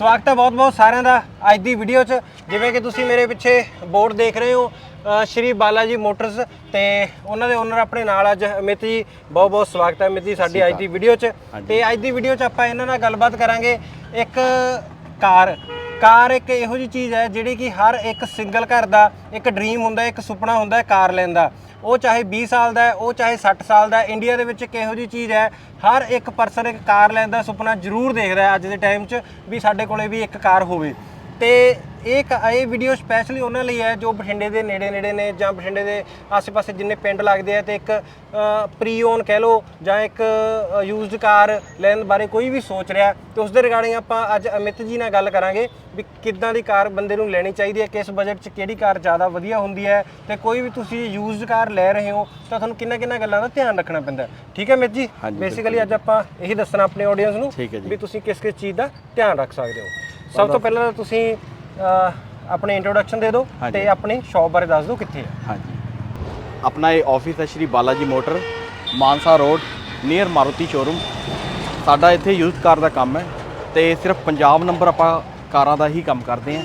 ਸਵਾਗਤ ਹੈ ਬਹੁਤ-ਬਹੁਤ ਸਾਰਿਆਂ ਦਾ ਅੱਜ ਦੀ ਵੀਡੀਓ 'ਚ। ਜਿਵੇਂ ਕਿ ਤੁਸੀਂ ਮੇਰੇ ਪਿੱਛੇ ਬੋਰਡ ਦੇਖ ਰਹੇ ਹੋ ਸ਼੍ਰੀ ਬਾਲਾਜੀ ਮੋਟਰਸ ਤੇ ਉਹਨਾਂ ਦੇ ਓਨਰ ਆਪਣੇ ਨਾਲ ਅੱਜ ਅਮਿਤ ਜੀ ਬਹੁਤ-ਬਹੁਤ ਸਵਾਗਤ ਹੈ ਅਮਿਤ ਜੀ ਸਾਡੀ ਅੱਜ ਦੀ ਵੀਡੀਓ 'ਚ। ਤੇ ਅੱਜ ਦੀ ਵੀਡੀਓ 'ਚ ਆਪਾਂ ਇਹਨਾਂ ਨਾਲ ਗੱਲਬਾਤ ਕਰਾਂਗੇ ਇੱਕ ਕਾਰ। ਕਾਰ ਇੱਕ ਇਹੋ ਜਿਹੀ ਚੀਜ਼ ਹੈ ਜਿਹੜੀ ਕਿ ਹਰ ਇੱਕ ਸਿੰਗਲ ਘਰ ਦਾ ਇੱਕ ਡ੍ਰੀਮ ਹੁੰਦਾ, ਇੱਕ ਸੁਪਨਾ ਹੁੰਦਾ ਹੈ ਕਾਰ ਲੈਣ ਦਾ। ਉਹ ਚਾਹੇ 20 ਸਾਲ ਦਾ ਹੈ, ਉਹ ਚਾਹੇ 60 ਸਾਲ ਦਾ ਹੈ ਇੰਡੀਆ ਦੇ ਵਿੱਚ ਇੱਕ ਇਹੋ ਜਿਹੀ ਚੀਜ਼ ਹੈ, ਹਰ ਇੱਕ ਪਰਸਨ ਇੱਕ ਕਾਰ ਲੈਣ ਦਾ ਸੁਪਨਾ ਜ਼ਰੂਰ ਦੇਖਦਾ ਹੈ ਅੱਜ ਦੇ ਟਾਈਮ 'ਚ ਵੀ ਸਾਡੇ ਕੋਲੇ ਵੀ ਇੱਕ ਕਾਰ ਹੋਵੇ। ਤੇ ਇਹ ਕ- ਇਹ ਵੀਡੀਓ ਸਪੈਸ਼ਲੀ ਉਹਨਾਂ ਲਈ ਹੈ ਜੋ ਬਠਿੰਡੇ ਦੇ ਨੇੜੇ ਨੇੜੇ ਨੇ ਜਾਂ ਬਠਿੰਡੇ ਦੇ ਆਸ-ਪਾਸੇ ਜਿੰਨੇ ਪਿੰਡ ਲੱਗਦੇ ਆ ਤੇ ਇੱਕ ਪ੍ਰੀ ਓਨ ਕਹਿ ਲਓ ਜਾਂ ਇੱਕ ਯੂਜ਼ਡ ਕਾਰ ਲੈਣ ਬਾਰੇ ਕੋਈ ਵੀ ਸੋਚ ਰਿਹਾ ਤੇ ਉਸ ਦੇ ਰਿਗਾਰਡਿੰਗ ਆਪਾਂ ਅੱਜ ਅਮਿਤ ਜੀ ਨਾਲ ਗੱਲ ਕਰਾਂਗੇ ਵੀ ਕਿੱਦਾਂ ਦੀ ਕਾਰ ਬੰਦੇ ਨੂੰ ਲੈਣੀ ਚਾਹੀਦੀ ਹੈ ਕਿਸ ਬਜਟ 'ਚ ਕਿਹੜੀ ਕਾਰ ਜ਼ਿਆਦਾ ਵਧੀਆ ਹੁੰਦੀ ਹੈ ਤੇ ਕੋਈ ਵੀ ਤੁਸੀਂ ਯੂਜ਼ਡ ਕਾਰ ਲੈ ਰਹੇ ਹੋ ਤਾਂ ਤੁਹਾਨੂੰ ਕਿੰਨਾ ਕਿੰਨਾ ਗੱਲਾਂ ਦਾ ਧਿਆਨ ਰੱਖਣਾ ਪੈਂਦਾ ਹੈ। ਠੀਕ ਹੈ ਅਮਿਤ ਜੀ ਹਾਂਜੀ, ਬੇਸਿਕਲੀ ਅੱਜ ਆਪਾਂ ਇਹੀ ਦੱਸਣਾ ਆਪਣੇ ਆਡੀਅנס ਨੂੰ ਠੀਕ ਹੈ ਜੀ। ਵੀ ਤੁਸੀਂ ਕਿਸ ਕਿਸ ਚੀਜ਼ ਦਾ ਧਿਆਨ ਰੱਖ ਸਕਦੇ ਹੋ ਸਭ ਤੋਂ ਪਹਿਲਾਂ ਤੁਸੀਂ ਆਪਣੀ ਇੰਟਰੋਡਕਸ਼ਨ ਦੇ ਦਿਓ। ਤੇ ਆਪਣੀ ਸ਼ਾਪ ਬਾਰੇ ਦੱਸ ਦਿਓ ਕਿੱਥੇ ਹੈ। ਹਾਂਜੀ। ਆਪਣਾ ਇਹ ਆਫਿਸ ਹੈ Shri Balaji motor Mansa road near Maruti showroom ਸਾਡਾ ਇੱਥੇ ਯੂਜ਼ਡ ਕਾਰ ਦਾ ਕੰਮ ਹੈ ਤੇ ਸਿਰਫ ਪੰਜਾਬ ਨੰਬਰ ਆਪਾਂ ਕਾਰਾਂ ਦਾ ਹੀ ਕੰਮ ਕਰਦੇ ਹਾਂ।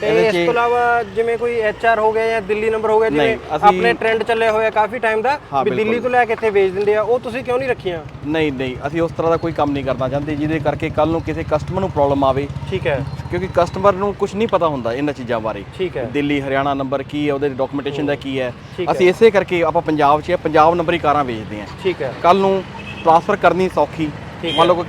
ਤੇ ਇਸ ਤੋਂ ਇਲਾਵਾ ਜਿਵੇਂ ਕੋਈ ਐਚਆਰ ਹੋ ਗਿਆ ਜਾਂ ਦਿੱਲੀ ਨੰਬਰ ਹੋ ਗਿਆ ਜਿਵੇਂ ਆਪਣੇ ਟ੍ਰੈਂਡ ਚੱਲੇ ਹੋਏ ਆ ਕਾਫੀ ਟਾਈਮ ਦਾ ਵੀ ਦਿੱਲੀ। ਤੋਂ ਲੈ ਕੇ ਇੱਥੇ ਵੇਚ ਦਿੰਦੇ ਆ ਉਹ ਤੁਸੀਂ ਕਿਉਂ ਨਹੀਂ ਰੱਖੀਆਂ? ਨਹੀਂ ਨਹੀਂ ਅਸੀਂ ਉਸ ਤਰ੍ਹਾਂ ਦਾ ਕੋਈ ਕੰਮ ਨਹੀਂ ਕਰਨਾ ਚਾਹੁੰਦੇ ਜਿਹਦੇ ਕਰਕੇ ਕੱਲ ਨੂੰ ਕਿਸੇ ਕਸਟਮਰ ਨੂੰ ਪ੍ਰੋਬਲਮ ਆਵੇ। ਠੀਕ ਹੈ। ਕਿਉਂਕਿ ਕਸਟਮਰ ਨੂੰ ਕੁਝ ਨਹੀਂ ਪਤਾ ਹੁੰਦਾ ਇਹਨਾਂ ਚੀਜ਼ਾਂ ਬਾਰੇ। ਠੀਕ ਹੈ। ਦਿੱਲੀ ਹਰਿਆਣਾ ਨੰਬਰ ਕੀ ਹੈ ਉਹਦੇ ਡਾਕੂਮੈਂਟੇਸ਼ਨ ਦਾ ਕੀ ਹੈ। ਅਸੀਂ ਇਸੇ ਕਰਕੇ ਆਪਾਂ ਪੰਜਾਬ 'ਚ ਪੰਜਾਬ ਨੰਬਰ ਹੀ ਕਾਰਾਂ ਵੇਚਦੇ ਹਾਂ। ਠੀਕ ਹੈ। ਕੱਲ ਨੂੰ ਟ੍ਰਾਂਸਫਰ ਕਰਨੀ ਸੌਖੀ। ਮੰਨ ਲਓ ਕੋਈ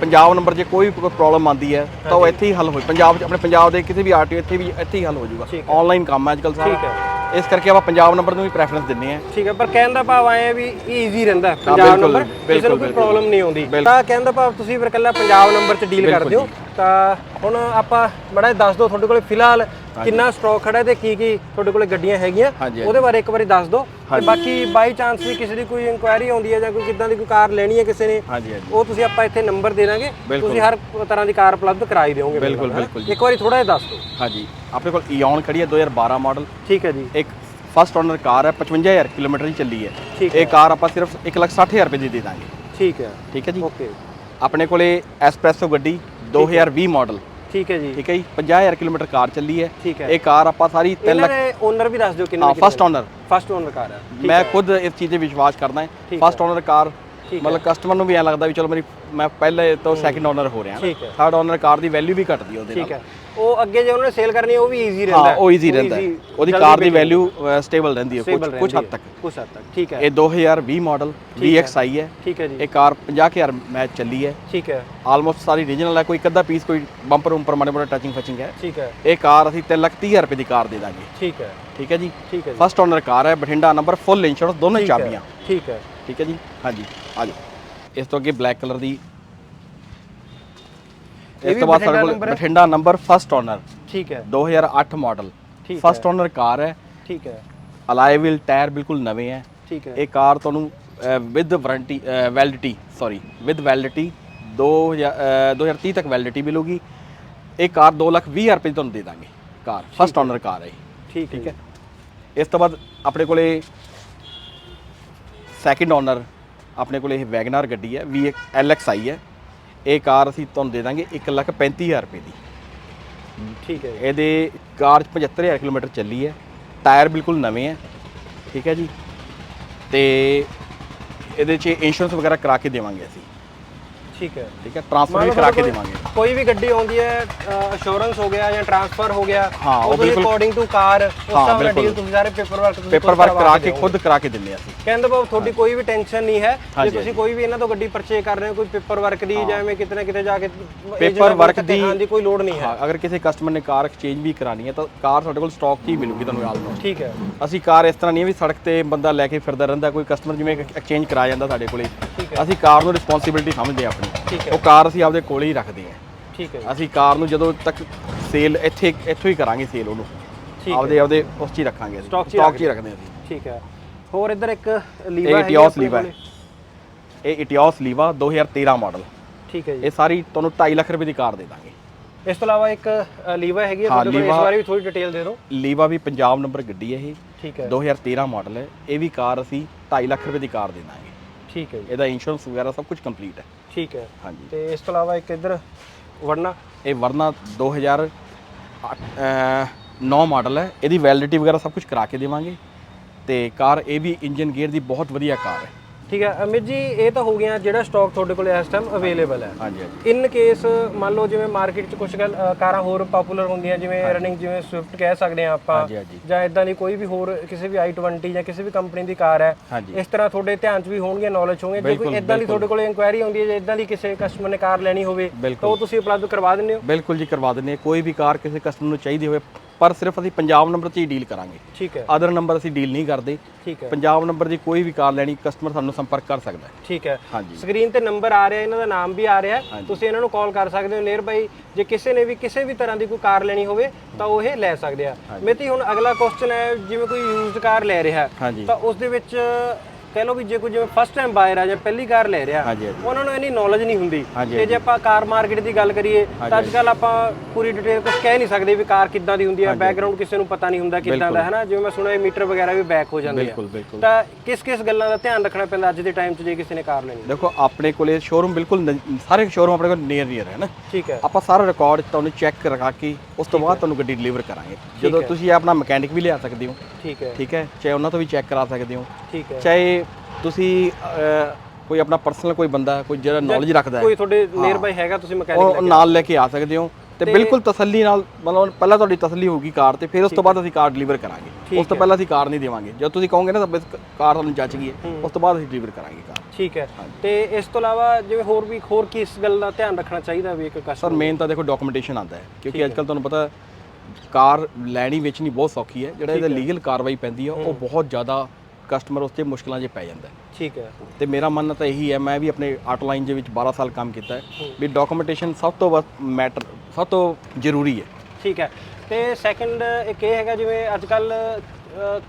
ਪੰਜਾਬ ਨੰਬਰ 'ਚ ਕੋਈ ਪ੍ਰੋਬਲਮ ਆਉਂਦੀ ਹੈ ਤਾਂ ਉਹ ਇੱਥੇ ਹੀ ਹੱਲ ਹੋਈ ਪੰਜਾਬ 'ਚ ਆਪਣੇ ਪੰਜਾਬ ਦੇ ਕਿਸੇ ਵੀ ਆਰਟੀਓ ਇੱਥੇ ਵੀ ਇੱਥੇ ਹੀ ਹੱਲ ਹੋ ਜਾਊਗਾ। ਆਨਲਾਈਨ ਕੰਮ ਹੈ ਅੱਜਕੱਲ ਸਾਰਾ ਠੀਕ ਹੈ। ਇਸ ਕਰਕੇ ਆਪਾਂ ਪੰਜਾਬ ਨੰਬਰ ਨੂੰ ਵੀ ਪ੍ਰੈਫਰੈਂਸ ਦਿੰਦੇ ਹਾਂ ਠੀਕ ਹੈ ਪਰ ਕਹਿਣ ਦਾ ਭਾਵ ਆਏ ਆ ਵੀ ਈਜ਼ੀ ਰਹਿੰਦਾ ਪੰਜਾਬ ਨੰਬਰ ਕਿਸੇ ਨੂੰ ਕੋਈ। ਪ੍ਰੋਬਲਮ ਨਹੀਂ ਆਉਂਦੀ। ਤਾਂ ਕਹਿਣ ਦਾ ਭਾਵ ਤੁਸੀਂ ਫਿਰ ਇਕੱਲਾ ਪੰਜਾਬ ਨੰਬਰ 'ਚ ਡੀਲ ਕਰਦੇ ਹੋ ਤਾਂ ਹੁਣ ਆਪਾਂ ਬੜਾ ਦੱਸ ਦਿਓ ਤੁਹਾਡੇ ਕੋਲੇ ਫਿਲਹਾਲ ਕਿੰਨਾ ਸਟਾਕ ਖੜਾ ਤੇ ਕੀ ਕੀ ਤੁਹਾਡੇ ਕੋਲੇ ਗੱਡੀਆਂ ਹੈਗੀਆਂ। ਉਹਦੇ ਬਾਰੇ ਇੱਕ ਵਾਰੀ ਦੱਸ ਦਿਓ। ਤੇ ਬਾਕੀ ਬਾਈ ਚਾਂਸ ਵੀ ਕਿਸੇ ਦੀ ਕੋਈ ਇਨਕੁਆਇਰੀ ਆਉਂਦੀ ਹੈ ਜਾਂ ਕੋਈ ਕਿੱਦਾਂ ਦੀ ਕੋਈ ਕਾਰ ਲੈਣੀ ਹੈ ਕਿਸੇ ਨੇ ਉਹ ਤੁਸੀਂ ਆਪਾਂ ਇੱਥੇ ਨੰਬਰ ਦੇ ਦਾਂਗੇ। ਤੁਸੀਂ ਹਰ ਤਰ੍ਹਾਂ ਦੀ ਕਾਰ ਉਪਲਬਧ ਕਰਾ ਹੀ ਦਿਓਗੇ ਬਿਲਕੁਲ, ਬਿਲਕੁਲ? ਇੱਕ ਵਾਰੀ ਥੋੜਾ ਜਿਹਾ ਦੱਸ ਦਿਓ। ਹਾਂਜੀ। ਆਪਣੇ ਕੋਲ ਈਓਨ ਖੜੀ ਹੈ 2012 ਮਾਡਲ ਠੀਕ ਹੈ ਜੀ। ਇੱਕ ਫਸਟ ਓਨਰ ਕਾਰ ਹੈ 55000 ਕਿਲੋਮੀਟਰ ਦੀ ਚੱਲੀ ਹੈ। ਇਹ ਕਾਰ ਆਪਾਂ ਸਿਰਫ 160000 ਰੁਪਏ ਦੀ ਦੇ ਦਾਂਗੇ। ਠੀਕ ਹੈ। ਠੀਕ ਹੈ ਜੀ। ਓਕੇ। ਆਪਣੇ ਕੋਲੇ ਐਸਪ੍ਰੈਸੋ ਗੱਡੀ 2020 ਮਾਡਲ। ਠੀਕ ਹੈ ਜੀ। ਠੀਕ ਹੈ ਜੀ 50000 ਕਿਲੋਮੀਟਰ ਕਾਰ ਚੱਲੀ ਹੈ। ਠੀਕ ਹੈ। ਇਹ ਕਾਰ ਆਪਾਂ ਸਾਰੀ 3 ਇਹਨਾਂ ਲੱਖ ਓਨਰ ਵੀ ਦੱਸ ਦਿਓ ਕਿੰਨੇ ਹਾਂ first owner first owner car ਹੈ। ਮੈਂ ਖੁਦ ਇਸ ਚੀਜ਼ ਤੇ ਵਿਸ਼ਵਾਸ ਕਰਦਾ ਹਾਂ। ਫਸਟ ਓਨਰ ਕਾਰ ਮਤਲਬ ਕਸਟਮਰ ਨੂੰ ਵੀ ਐ ਲੱਗਦਾ ਵੀ ਚਲੋ ਮੇਰੀ ਮੈਂ ਪਹਿਲੇ ਤੋਂ ਸੈਕਿੰਡ ਓਨਰ ਹੋ ਰਿਹਾ ਹੈ। ਥਰਡ ਓਨਰ ਕਾਰ ਦੀ ਵੈਲਿਊ ਵੀ ਘਟਦੀ ਉਹਦੇ ਨਾਲ। ਠੀਕ ਹੈ। ਉਹ ਅੱਗੇ ਜੇ ਉਹਨਾਂ ਨੇ ਸੇਲ ਕਰਨੀ ਉਹ ਵੀ ਈਜ਼ੀ ਰਹਿੰਦਾ ਹਾਂ ਉਹ ਈਜ਼ੀ ਰਹਿੰਦਾ ਉਹਦੀ ਕਾਰ ਦੀ ਵੈਲਿਊ ਸਟੇਬਲ ਰਹਿੰਦੀ ਹੈ ਕੁਝ ਕੁਝ ਹੱਦ ਤੱਕ। ਕੁਝ ਹੱਦ ਤੱਕ ਠੀਕ ਹੈ। ਇਹ 2020 ਮਾਡਲ VXI ਹੈ। ਠੀਕ ਹੈ ਜੀ। ਇਹ ਕਾਰ 50000 ਮੈਚ ਚੱਲੀ ਹੈ। ਠੀਕ ਹੈ। ਆਲਮੋਸਟ ਸਾਰੀ ਰੀਜਨਲ ਹੈ ਕੋਈ ਅੱਧਾ ਪੀਸ ਕੋਈ ਬੰਪਰ ਉੱਪਰ ਮਾੜੇ ਮੋਟੇ ਟੱਚਿੰਗ ਫਚਿੰਗ ਹੈ। ਠੀਕ ਹੈ। ਇਹ ਕਾਰ ਅਸੀਂ 3 ਲੱਖ 30000 ਰੁਪਏ ਦੀ ਕਾਰ ਦੇ ਦਾਂਗੇ। ਠੀਕ ਹੈ। ਠੀਕ ਹੈ ਜੀ। ਠੀਕ ਹੈ ਫਸਟ ਓਨਰ ਕਾਰ ਹੈ ਬਠਿੰਡਾ ਨੰਬਰ ਫੁੱਲ ਇੰਸ਼ੋਰੈਂਸ ਦੋਨੋਂ ਚਾਬੀਆਂ। ਠੀਕ ਹੈ। ਠੀਕ ਹੈ ਜੀ। ਹਾਂਜੀ ਆ ਜਾਓ। ਇਸ ਤੋਂ ਅੱਗੇ ਬਲੈਕ ਕਲਰ ਦੀ ਇਸ ਤੋਂ ਬਾਅਦ ਸਾਡੇ ਕੋਲ? ਬਠਿੰਡਾ ਨੰਬਰ ਫਸਟ ਓਨਰ ਠੀਕ ਹੈ। 2008 ਮਾਡਲ ਠੀਕ ਫਸਟ ਓਨਰ ਕਾਰ ਹੈ। ਠੀਕ ਹੈ। ਅਲਾਈ ਵੀਲ ਟਾਇਰ ਬਿਲਕੁਲ ਨਵੇਂ ਹੈ। ਠੀਕ ਹੈ। ਇਹ ਕਾਰ ਤੁਹਾਨੂੰ with warranty validity sorry with validity 2000 uh, 2030 ਤੱਕ ਵੈਲਿਡਿਟੀ ਮਿਲੂਗੀ। ਇਹ ਕਾਰ 2 ਲੱਖ 20 ਹਜ਼ਾਰ ਰੁਪਏ ਤੁਹਾਨੂੰ ਦੇ ਦਾਂਗੇ ਕਾਰ ਫਸਟ ਓਨਰ ਕਾਰ ਹੈ। ਠੀਕ ਠੀਕ ਹੈ। ਇਸ ਤੋਂ ਬਾਅਦ ਆਪਣੇ ਕੋਲੇ ਸੈਕਿੰਡ ਓਨਰ ਆਪਣੇ ਕੋਲੇ ਇਹ ਵੈਗਨਾਰ ਗੱਡੀ ਹੈ। ਵੀ LXI ਹੈ। ਇਹ ਕਾਰ ਅਸੀਂ ਤੁਹਾਨੂੰ ਦੇ ਦਾਂਗੇ 1 ਲੱਖ 35000 ਰੁਪਏ ਦੀ। ਠੀਕ ਹੈ ਇਹਦੇ ਕਾਰ 'ਚ 75000 ਕਿਲੋਮੀਟਰ ਚੱਲੀ ਹੈ। ਟਾਇਰ ਬਿਲਕੁਲ ਨਵੇਂ ਹੈ। ਠੀਕ ਹੈ ਜੀ। ਤੇ ਇਹਦੇ 'ਚ ਇੰਸ਼ੋਰੈਂਸ ਵਗੈਰਾ ਕਰਾ ਕੇ ਦੇਵਾਂਗੇ ਅਸੀਂ। ਠੀਕ ਹੈ। ਠੀਕ ਹੈ ਟ੍ਰਾਂਸਫਰ ਵੀ ਕਰਾ ਕੇ ਦੇਵਾਂਗੇ। ਕੋਈ ਵੀ ਗੱਡੀ ਆਉਂਦੀ ਹੈ ਅਸ਼ੋਰੈਂਸ ਹੋ ਗਿਆ ਜਾਂ ਟ੍ਰਾਂਸਫਰ ਹੋ ਗਿਆ ਹਾਂ, ਉਹ ਬਿਲਕੁਲ- ਅਕੋਰਡਿੰਗ ਟੂ ਕਾਰ ਉਸ ਹਿਸਾਬ ਨਾਲ। ਡੀਲ ਤੁਸੀਂ ਸਾਰੇ ਪੇਪਰ ਵਰਕ ਤੁਸੀਂ ਪੇਪਰ ਵਰਕ ਕਰਾ ਕੇ ਖੁਦ ਕਰਾ ਕੇ ਦਿੰਦੇ ਹਾਂ ਅਸੀਂ। ਕਹਿੰਦੇ ਬਾਬ ਤੁਹਾਡੀ ਕੋਈ ਵੀ ਟੈਨਸ਼ਨ ਨਹੀਂ ਹੈ। ਜੇ ਤੁਸੀਂ ਕੋਈ ਵੀ ਇਹਨਾਂ ਤੋਂ ਗੱਡੀ ਪਰਚੇਜ ਕਰ ਰਹੇ ਹੋ ਕੋਈ ਪੇਪਰ ਵਰਕ ਦੀ ਜਾਂ ਐਵੇਂ ਕਿਤੇ ਨਾ ਕਿਤੇ ਜਾ ਕੇ Paper work ਦੀ- ਦੀ ਕੋਈ ਲੋੜ ਨਹੀਂ ਹੈ। ਅਗਰ ਕਿਸੇ ਕਸਟਮਰ ਨੇ ਕਾਰ ਐਕਸਚੇਂਜ ਵੀ ਕਰਾਣੀ ਹੈ ਤਾਂ ਕਾਰ ਤੁਹਾਡੇ ਕੋਲ ਸਟਾਕ 'ਚ ਹੀ ਮਿਲੂਗੀ ਤੁਹਾਨੂੰ ਆਲਮੋਸਟ ਠੀਕ ਹੈ। ਅਸੀਂ ਕਾਰ ਇਸ ਤਰ੍ਹਾਂ ਨਹੀਂ ਹੈ ਵੀ ਸੜਕ ਤੇ ਬੰਦਾ ਲੈ ਕੇ ਫਿਰਦਾ ਰਹਿੰਦਾ ਕੋਈ ਕਸਟਮਰ ਜਿਵੇਂ ਐਕਸਚੇਂਜ ਕਰਾ ਜਾਂਦਾ ਸਾਡੇ ਕੋਲੇ। ਅਸੀਂ ਕਾਰ ਨੂੰ ਰਿਸਪੌਂਸਿਬਿਲਟੀ ਸਮਝਦੇ ਠੀਕ ਆਪਣੀ। ਹੈ। ਉਹ ਕਾਰ ਅਸੀਂ ਆਪਦੇ ਕੋਲੇ ਹੀ ਰੱਖਦੇ ਹਾਂ। ਠੀਕ ਹੈ ਅਸੀਂ ਕਾਰ ਨੂੰ ਜਦੋਂ ਤੱਕ ਸੇਲ ਇੱਥੇ ਇੱਥੋਂ ਹੀ ਕਰਾਂਗੇ ਸੇਲ ਉਹਨੂੰ। ਠੀਕ ਆਪਦੇ ਆਪਦੇ ਉਸ 'ਚ ਹੀ ਰੱਖਾਂਗੇ ਸਟਾਕ 'ਚ ਹੀ ਰੱਖਦੇ ਅਸੀਂ। ਠੀਕ ਹੈ। ਹੋਰ ਇੱਧਰ ਇੱਕ ਲੀਵਾ ਹੈ ਇਟਿਓਸ ਲੀਵਾ ਇਹ ਇਟਿਓਸ ਲੀਵਾ 2013 ਮਾਡਲ ਠੀਕ ਹੈ ਜੀ। ਇਹ ਸਾਰੀ ਤੁਹਾਨੂੰ 2.5 ਲੱਖ ਰੁਪਏ ਦੀ ਕਾਰ ਦੇ ਦਾਂਗੇ। ਇਸ ਤੋਂ ਇਲਾਵਾ ਇੱਕ ਲੀਵਾ ਹੈਗੀ ਹੈ ਇਸ ਬਾਰੇ ਵੀ ਥੋੜੀ ਡਿਟੇਲ ਦੇ ਦਿਓ। ਲੀਵਾ ਵੀ ਪੰਜਾਬ ਨੰਬਰ ਗੱਡੀ ਹੈ ਇਹ। ਠੀਕ ਹੈ। 2013 ਮਾਡਲ ਹੈ। ਇਹ ਵੀ ਕਾਰ ਅਸੀਂ 2.5 ਲੱਖ ਰੁਪਏ ਦੀ ਕਾਰ ਦੇ ਦਾਂਗੇ। ਠੀਕ ਹੈ ਜੀ। ਇਹਦਾ ਇੰਸ਼ੋਰੈਂਸ ਵਗੈਰਾ ਸਭ ਕੁਝ ਕੰਪਲੀਟ ਹੈ। ਠੀਕ ਹੈ। ਹਾਂਜੀ। ਤੇ ਇਸ ਤੋਂ ਇਲਾਵਾ ਇੱਕ ਇੱਧਰ ਵੜਨਾ ਇਹ ਵਰਨਾ 2009 ਮਾਡਲ ਹੈ। ਇਹਦੀ ਵੈਲਿਡਿਟੀ ਵਗੈਰਾ ਸਭ ਕੁਝ ਕਰਾ ਕੇ ਦੇਵਾਂਗੇ। ਤੇ ਕਾਰ ਇਹ ਵੀ ਇੰਜਨ ਗੇਅਰ ਦੀ ਬਹੁਤ ਵਧੀਆ ਕਾਰ ਹੈ। ਠੀਕ ਹੈ ਅਮਿਤ ਜੀ ਇਹ ਤਾਂ ਹੋ ਗਿਆ ਜਿਹੜਾ ਸਟਾਕ ਤੁਹਾਡੇ ਕੋਲ ਇਸ ਟਾਈਮ ਅਵੇਲੇਬਲ ਹੈ। ਹਾਂਜੀ ਇਨ ਕੇਸ ਮੰਨ ਲਓ ਜਿਵੇਂ ਮਾਰਕੀਟ 'ਚ ਕੁਝ ਕਾਰਾਂ ਹੋਰ ਪਪੂਲਰ ਹੁੰਦੀਆਂ ਜਿਵੇਂ ਰਨਿੰਗ ਜਿਵੇਂ ਸਵਿਫਟ ਕਹਿ ਸਕਦੇ ਆ ਆਪਾਂ ਜਾਂ ਇਦਾਂ ਦੀ ਕੋਈ ਵੀ ਹੋਰ ਕਿਸੇ ਵੀ i20 ਜਾਂ ਕਿਸੇ ਵੀ ਕੰਪਨੀ ਦੀ ਕਾਰ ਹੈ ਇਸ ਤਰ੍ਹਾਂ ਤੁਹਾਡੇ ਧਿਆਨ 'ਚ ਵੀ ਹੋਣਗੇ ਨੌਲੇਜ ਹੋਣਗੇ ਜੇ ਕੋਈ ਇਦਾਂ ਦੀ ਤੁਹਾਡੇ ਕੋਲ ਇਨਕੁਆਇਰੀ ਆਉਂਦੀ ਹੈ ਜਾਂ ਇਦਾਂ ਦੀ ਕਿਸੇ ਕਸਟਮਰ ਨੇ ਕਾਰ ਲੈਣੀ ਹੋਵੇ ਤਾਂ ਉਹ ਤੁਸੀਂ ਉਪਲਬਧ ਕਰਵਾ ਦਿੰਦੇ ਹੋ। ਬਿਲਕੁਲ ਜੀ ਕਰਵਾ ਦਿੰਦੇ ਕੋਈ ਵੀ ਕਾਰ ਕਿਸੇ ਕਸਟਮਰ ਨੂੰ ਚਾਹੀਦੀ ਹੋਵੇ ਪਰ ਸਿਰਫ ਅਸੀਂ ਪੰਜਾਬ ਨੰਬਰ 'ਚ ਹੀ ਡੀਲ ਕਰਾਂਗੇ। ਠੀਕ ਹੈ। ਅਦਰ ਨੰਬਰ ਅਸੀਂ ਡੀਲ ਨਹੀਂ ਕਰਦੇ। ਠੀਕ ਹੈ। ਪੰਜਾਬ ਨੰਬਰ ਦੀ ਕੋਈ ਵੀ ਕਾਰ ਲੈਣੀ ਕਸਟਮਰ ਸਾਨੂੰ ਸੰਪਰਕ ਕਰ ਸਕਦਾ ਹੈ। ਠੀਕ ਹੈ। ਹਾਂਜੀ। ਸਕਰੀਨ ਤੇ ਨੰਬਰ ਆ ਰਿਹਾ ਇਹਨਾਂ ਦਾ ਨਾਮ ਵੀ ਆ ਰਿਹਾ। ਤੁਸੀਂ ਇਹਨਾਂ ਨੂੰ ਕਾਲ ਕਰ ਸਕਦੇ ਹੋ। ਨੀਅਰ ਬਾਈ ਜੇ ਕਿਸੇ ਨੇ ਵੀ ਕਿਸੇ ਵੀ ਤਰ੍ਹਾਂ ਦੀ ਕੋਈ ਕਾਰ ਲੈਣੀ ਹੋਵੇ ਤਾਂ ਉਹ ਇਹ ਲੈ ਸਕਦੇ ਆ। ਮੇਤੀ ਹੁਣ ਅਗਲਾ ਕੁਐਸਚਨ ਹੈ ਜਿਵੇਂ ਕੋਈ ਯੂਜ਼ਡ ਕਾਰ ਲੈ ਰਿਹਾ ਤਾਂ ਉਸ ਦੇ ਵਿੱਚ ਕਹਿ ਲਓ ਵੀ ਜੇ ਕੋਈ ਜਿਵੇਂ ਫਸਟ ਟਾਈਮ ਬਾਇਰ ਆ ਜਾਂ ਪਹਿਲੀ ਕਾਰ ਲੈ ਰਿਹਾ ਹਾਂਜੀ ਹਾਂਜੀ। ਉਹਨਾਂ ਨੂੰ ਇੰਨੀ ਨੌਲੇਜ ਨਹੀਂ ਹੁੰਦੀ ਹਾਂਜੀ, ਤੇ ਜੇ ਆਪਾਂ ਕਾਰ ਮਾਰਕੀਟ ਦੀ ਗੱਲ ਕਰੀਏ ਤਾਂ ਅੱਜ ਕੱਲ ਆਪਾਂ ਪੂਰੀ ਡਿਟੇਲ ਕੁਝ ਕਹਿ ਨਹੀਂ ਸਕਦੇ ਵੀ ਕਾਰ ਕਿੱਦਾਂ ਦੀ ਹੁੰਦੀ ਹੈ ਬੈਕਗ੍ਰਾਉਂਡ ਕਿਸੇ ਨੂੰ ਪਤਾ ਨਹੀਂ ਹੁੰਦਾ ਕਿੱਦਾਂ ਦਾ ਹੈ ਨਾ ਜਿਵੇਂ ਮੈਂ ਸੁਣਿਆ ਮੀਟਰ ਵਗੈਰਾ ਵੀ ਬੈਕ ਹੋ ਜਾਂਦੇ ਆ। ਬਿਲਕੁਲ ਬਿਲਕੁਲ। ਤਾਂ ਕਿਸ ਕਿਸ ਗੱਲਾਂ ਦਾ ਧਿਆਨ ਰੱਖਣਾ ਪੈਂਦਾ ਅੱਜ ਦੇ ਟਾਈਮ 'ਚ ਜੇ ਕਿਸੇ ਨੇ ਕਾਰ ਲੈਣੀ? ਦੇਖੋ ਆਪਣੇ ਕੋਲੇ ਸ਼ੋਰੂਮ ਬਿਲਕੁਲ ਸਾਰੇ ਸ਼ੋਰੂਮ ਆਪਣੇ ਕੋਲ ਨੀਅਰ ਨੀਅਰ ਹੈ ਨਾ? ਠੀਕ ਹੈ। ਆਪਾਂ ਸਾਰਾ ਰਿਕਾਰਡ ਤੁਹਾਨੂੰ ਚੈੱਕ ਕਰਾ ਕੇ ਉਸ ਤੋਂ ਬਾਅਦ ਤੁਹਾਨੂੰ ਗੱਡੀ ਡਿਲੀਵਰ ਕਰਾਂਗੇ। ਜਦੋਂ ਤੁਸੀਂ ਆਪਣਾ ਮਕੈਨਿਕ ਵੀ ਲਿਆ ਸਕਦੇ ਹੋ ਠੀਕ ਹੈ। ਠੀਕ ਹੈ? ਚਾਹੇ ਉਹਨਾਂ ਤੋਂ ਵੀ ਚੈੱਕ ਕਰਾ ਸਕਦੇ ਹੋ ਠੀਕ ਹੈ। ਚਾਹੇ ਤੁਸੀਂ ਅਹ, ਕੋਈ ਆਪਣਾ ਪਰਸਨਲ ਕੋਈ ਬੰਦਾ ਕੋਈ ਜਿਹੜਾ ਨੌਲੇਜ ਰੱਖਦਾ ਹੈ। ਕੋਈ ਤੁਹਾਡੇ ਨੀਅਰ ਬਾਈ ਹੈਗਾ ਤੁਸੀਂ ਮਕੈਨਿਕ ਉਹ ਨਾਲ ਲੈ ਕੇ ਆ ਸਕਦੇ ਹੋ। ਤੇ ਬਿਲਕੁਲ ਤਸੱਲੀ ਨਾਲ ਮਤਲਬ ਪਹਿਲਾਂ ਤੁਹਾਡੀ ਤਸੱਲੀ ਹੋਊਗੀ ਕਾਰ ਤੇ ਫਿਰ ਉਸ ਤੋਂ ਬਾਅਦ ਅਸੀਂ ਕਾਰ ਡਿਲੀਵਰ ਕਰਾਂਗੇ। ਉਸ ਤੋਂ ਪਹਿਲਾਂ ਅਸੀਂ ਕਾਰ ਨਹੀਂ ਦੇਵਾਂਗੇ। ਜਦੋਂ ਤੁਸੀਂ ਕਹੋਗੇ ਨਾ ਤਾਂ ਬਸ ਕਾਰ ਤੁਹਾਨੂੰ ਜੱਜ ਗਈ ਹੈ। ਉਸ ਤੋਂ ਬਾਅਦ ਅਸੀਂ ਡਿਲੀਵਰ ਕਰਾਂਗੇ ਕਾਰ। ਠੀਕ ਹੈ। ਤੇ ਇਸ ਤੋਂ ਇਲਾਵਾ ਜਿਵੇਂ ਹੋਰ ਵੀ ਹੋਰ ਕਿਸ ਗੱਲ ਦਾ ਧਿਆਨ ਰੱਖਣਾ ਚਾਹੀਦਾ ਵੀ ਇੱਕ ਸਰ ਕਸਟਮਰ ਮੇਨ ਤਾਂ ਦੇਖੋ ਡਾਕੂਮੈਂਟੇਸ਼ਨ ਆਉਂਦਾ ਹੈ। ਕਿਉਂਕਿ ਅੱਜ ਕੱਲ ਤੁਹਾਨੂੰ ਪਤਾ ਕਾਰ ਲੈਣੀ ਵੇਚਣੀ ਬਹੁਤ ਸੌਖੀ ਹੈ। ਜਿਹੜਾ ਇਹਦੇ ਲੀਗਲ ਕਾਰਵਾਈ ਪੈਂਦੀ ਹੈ ਉਹ ਬਹੁਤ ਜ਼ਿਆਦਾ ਕਸਟਮਰ ਉਸ ਤੇ ਮੁਸ਼ਕਲਾਂ 'ਚ ਪੈ ਜਾਂਦਾ ਹੈ। ਠੀਕ ਹੈ। ਤੇ ਮੇਰਾ ਮੰਨਣਾ ਤਾਂ ਇਹੀ ਹੈ ਮੈਂ ਵੀ ਆਪਣੇ ਆਟੋ ਲਾਈਨ ਦੇ ਵਿੱਚ 12 ਸਾਲ ਕੰਮ ਕੀਤਾ ਹੈ ਵੀ ਡਾਕੂਮੈਂਟੇਸ਼ਨ ਸਭ ਤੋਂ ਵੱਧ ਮੈਟਰ ਸਭ ਤੋਂ ਜ਼ਰੂਰੀ ਹੈ। ਠੀਕ ਹੈ। ਤੇ ਸੈਕੰਡ ਇੱਕ ਇਹ ਹੈਗਾ ਜਿਵੇਂ ਅੱਜ ਕੱਲ